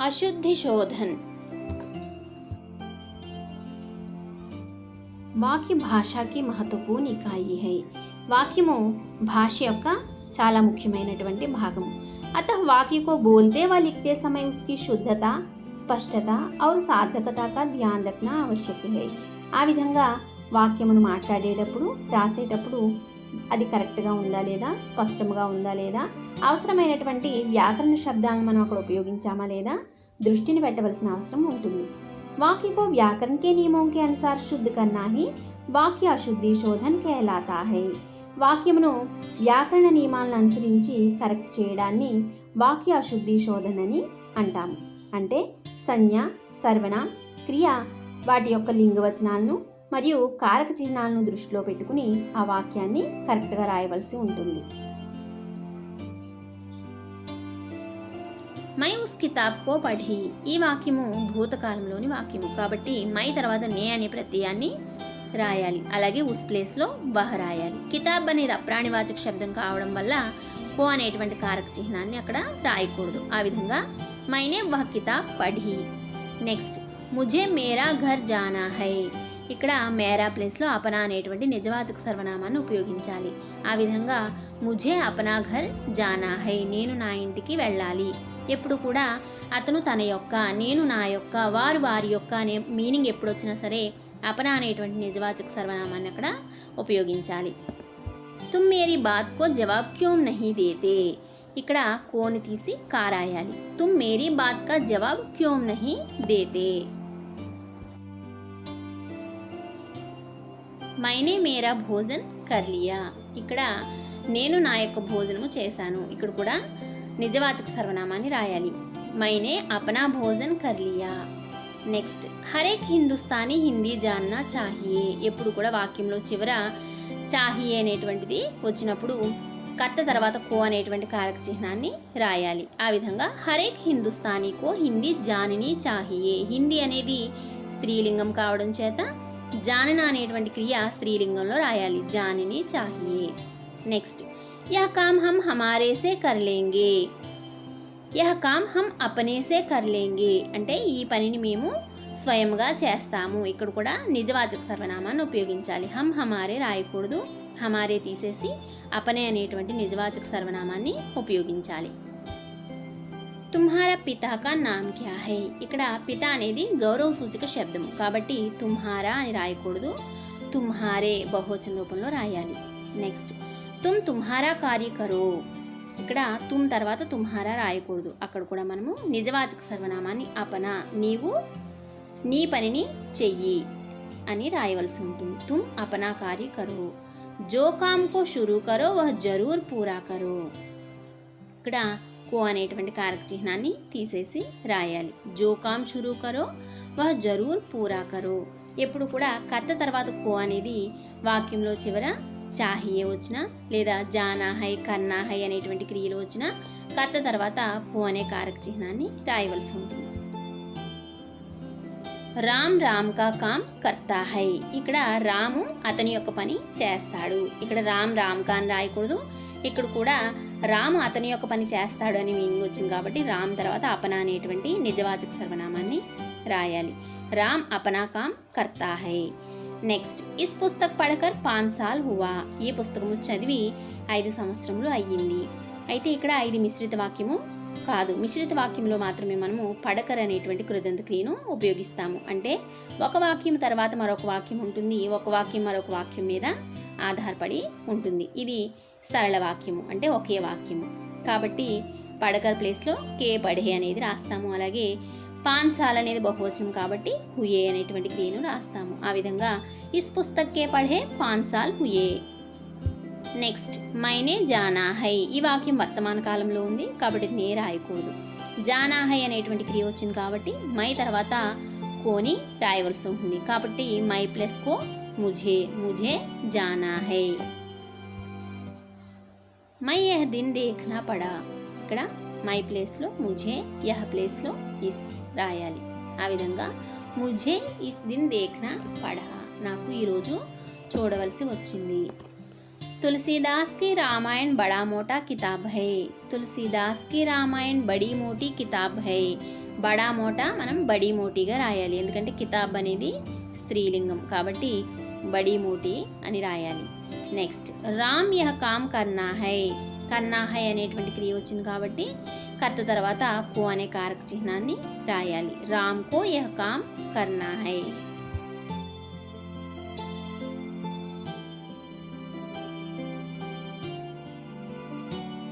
అశుద్ధి శోధన్. వాక్య భాషకి మహత్వపూర్ణ ఇకాయి హై. వాక్యము భాష యొక్క చాలా ముఖ్యమైనటువంటి భాగం అత వాక్య కో బోల్తే వ లిఖతే సమయ ఉస్కి శుద్ధత స్పష్టత ఔర్ సార్థకత కా ధ్యాన్ రఖనా ఆవశ్యక హై. ఆ విధంగా వాక్యమును మాట్లాడేటప్పుడు రాసేటప్పుడు అది కరెక్ట్గా ఉందా లేదా స్పష్టంగా ఉందా లేదా అవసరమైనటువంటి వ్యాకరణ శబ్దాలను మనం అక్కడ ఉపయోగించామా లేదా దృష్టిని పెట్టవలసిన అవసరం ఉంటుంది वाक्य को व्याकरण के नियमों के अनुसार शुद्ध करना ही వాక్య అశుద్ధి శోధన్ कहलाता है వాక్యమును వ్యాకరణ నియమాలను అనుసరించి కరెక్ట్ చేయడాన్ని వాక్య అశుద్ధి శోధన అని అంటాము అంటే సంజ్ఞ సర్వనాం క్రియ వాటి యొక్క లింగవచనాలను మరియు కారక చిహ్నాలను దృష్టిలో పెట్టుకుని ఆ వాక్యాన్ని కరెక్ట్గా రాయవలసి ఉంటుంది మై ఉస్ కితాబ్ కో పఢి. ఈ వాక్యము భూతకాలంలోని వాక్యము. కాబట్టి మై తర్వాత నే అనే ప్రత్యయాన్ని రాయాలి. అలాగే ఉస్ ప్లేస్లో వహ రాయాలి. కితాబ్ అనేది అప్రాణివాచక శబ్దం కావడం వల్ల కో అనేటువంటి కారక చిహ్నాన్ని అక్కడ రాయకూడదు. ఆ విధంగా మైనే వహ కితాబ్ పఢి. నెక్స్ట్. ముజే మేరా ఘర్ జానా హై. ఇక్కడ మేరా ప్లేస్లో అపనా అనేటువంటి నిజవాచక సర్వనామాన్ని ఉపయోగించాలి. ఆ విధంగా ముజే అపనా ఘర్ జానా హై నేను నా ఇంటికి వెళ్ళాలి. ఎప్పుడు కూడా అతను తన యొక్క నేను నా యొక్క వారు వారి యొక్క అనే మీనింగ్ ఎప్పుడు వచ్చినా సరే అపనా అనేటువంటి నిజవాచక సర్వనామాన్ని అక్కడ ఉపయోగించాలి. తుమ్ మేరీ బాత్ కో జవాబ్ క్యోం నహీ దేతే? ఇక్కడ కోని తీసి కారాయాలి. తుమ్ మేరీ బాత్ కా జవాబ్ క్యోం నహీ దేతే? మైనే మేరా భోజన్ కర్లియా. ఇక్కడ నేను నా యొక్క భోజనము చేశాను. ఇక్కడ కూడా నిజవాచక సర్వనామాన్ని రాయాలి. మైనే అపనా భోజన్ కర్లియా. నెక్స్ట్ హరేక్ హిందుస్థానీ హిందీ జాన్నా చాహియే. ఎప్పుడు కూడా వాక్యంలో చివర చాహియే అనేటువంటిది వచ్చినప్పుడు కర్త తర్వాత కో అనేటువంటి కారక చిహ్నాన్ని రాయాలి. ఆ విధంగా హరేక్ హిందుస్థానీకో హిందీ జానిని చాహియే. హిందీ అనేది స్త్రీలింగం కావడం చేత జానన అనేటువంటి క్రియ స్త్రీలింగంలో రాయాలి. జానిని చాహియే. నెక్స్ట్ యహ కామ్ హమ్ హమారేసే కర్లేంగే యహ కామ్ హమ్ అపనేసే కర్లేంగే అంటే ఈ పనిని మేము స్వయంగా చేస్తాము. ఇక్కడ కూడా నిజవాచక సర్వనామాన్ని ఉపయోగించాలి. హమ్ హమారే రాయకూడదు. హమారే తీసేసి అపనే అనేటువంటి నిజవాచక సర్వనామాన్ని ఉపయోగించాలి. తుమ్హారా పితా కా నామ్ క్యా హై? ఇక్కడ పిత అనేది గౌరవ సూచక శబ్దం. కాబట్టి తుమ్హారా అని రాయకూడదు. తుమ్హారే బహువచన రూపంలో రాయాలి. నెక్స్ట్ తుమ్ తుమ్హారా కార్యకరో ఇక్కడ తుమ్ తర్వాత తుమ్హారా రాయకూడదు. అక్కడ కూడా మనము నిజవాచక సర్వనామాన్ని అపన నీవు నీ పనిని చెయ్యి అని రాయవలసి ఉంటుంది. తుమ్ అపనా కార్యకరో జో కామ్ కో షురూ కరో వహ జరూర్ పూరా కరో. ఇక్కడ కో అనేటువంటి కారక చిహ్నాన్ని తీసేసి రాయాలి. జో కామ్ షురూ కరో వహ జరూర్ పూరా కరో. ఎప్పుడు కూడా కర్త తర్వాత కో అనేది వాక్యంలో చివర చాహియే వచ్చిన లేదా జానా హై కన్నా హై అనేటువంటి క్రియలు వచ్చిన కర్త తర్వాత కో అనే కారక చిహ్నాన్ని రాయవలసి ఉంటుంది. రామ్ రామ్ కా కామ్ కర్తా హై. ఇక్కడ రాము అతని యొక్క పని చేస్తాడు. ఇక్కడ రామ్ రామ్ కా అని రాయకూడదు. ఇక్కడ కూడా రాము అతని యొక్క పని చేస్తాడు అని మీనింగ్ వచ్చింది కాబట్టి రామ్ తర్వాత అపన అనేటువంటి నిజవాచక సర్వనామాన్ని రాయాలి. రామ్ అపనా కామ్ కర్తా హై నెక్స్ట్ ఇస్ పుస్తక్ పడకర్ పాన్ సాల్ హువా. ఈ పుస్తకము చదివి ఐదు సంవత్సరములు అయ్యింది. అయితే ఇక్కడ ఐదు మిశ్రిత వాక్యము కాదు. మిశ్రిత వాక్యంలో మాత్రమే మనము పడకర్ అనేటువంటి కృదంత క్రియను ఉపయోగిస్తాము. అంటే ఒక వాక్యం తర్వాత మరొక వాక్యం ఉంటుంది. ఒక వాక్యం మరొక వాక్యం మీద ఆధారపడి ఉంటుంది. ఇది సరళ వాక్యము అంటే ఒకే వాక్యము. కాబట్టి పడకర్ ప్లేస్లో కే పడే అనేది రాస్తాము. అలాగే పాన్ సాల్ అనేది బహువచనం కాబట్టి హుయే అనేటువంటి క్రియను రాస్తాము. ఆ విధంగా ఇస్ పుస్తక్ కే పడే పాన్ సాల్ హుయే. నెక్స్ట్ మైనే జానాహై. ఈ వాక్యం వర్తమాన కాలంలో ఉంది కాబట్టి నే రాయకూడదు. జానాహై అనేటువంటి క్రియ వచ్చింది కాబట్టి మై తర్వాత కోని రాయవలసి ఉంటుంది. కాబట్టి మై ప్లస్ కో ముజే ముజే జానాహై. హై మై యహ దిన్ దేఖ్నా పడా ఇక్కడ మై ప్లేస్లో ముఝే యహ ప్లేస్లో ఇస్ రాయాలి ఆ విధంగా ముఝే ఇస్ దిన్ దేఖ్నా పడా నాకు ఈరోజు చూడవలసి వచ్చింది तुलसीदास की रामायण बड़ा मोटा किताब है तुलसीदास की रामायण बड़ी मोटी किताब है బడా మోటా మనం బడీ మోటీగా రాయాలి ఎందుకంటే కితాబ్ అనేది స్త్రీలింగం కాబట్టి బడీ మోటీ అని రాయాలి నెక్స్ట్ రామ్ యహ కామ్ కన్నా హై. కన్నా హై అనేటువంటి క్రియ వచ్చింది కాబట్టి కర్త తర్వాత కో అనే కారక చిహ్నాన్ని రాయాలి. రామ్ కో యహ కామ్ కర్నా హై.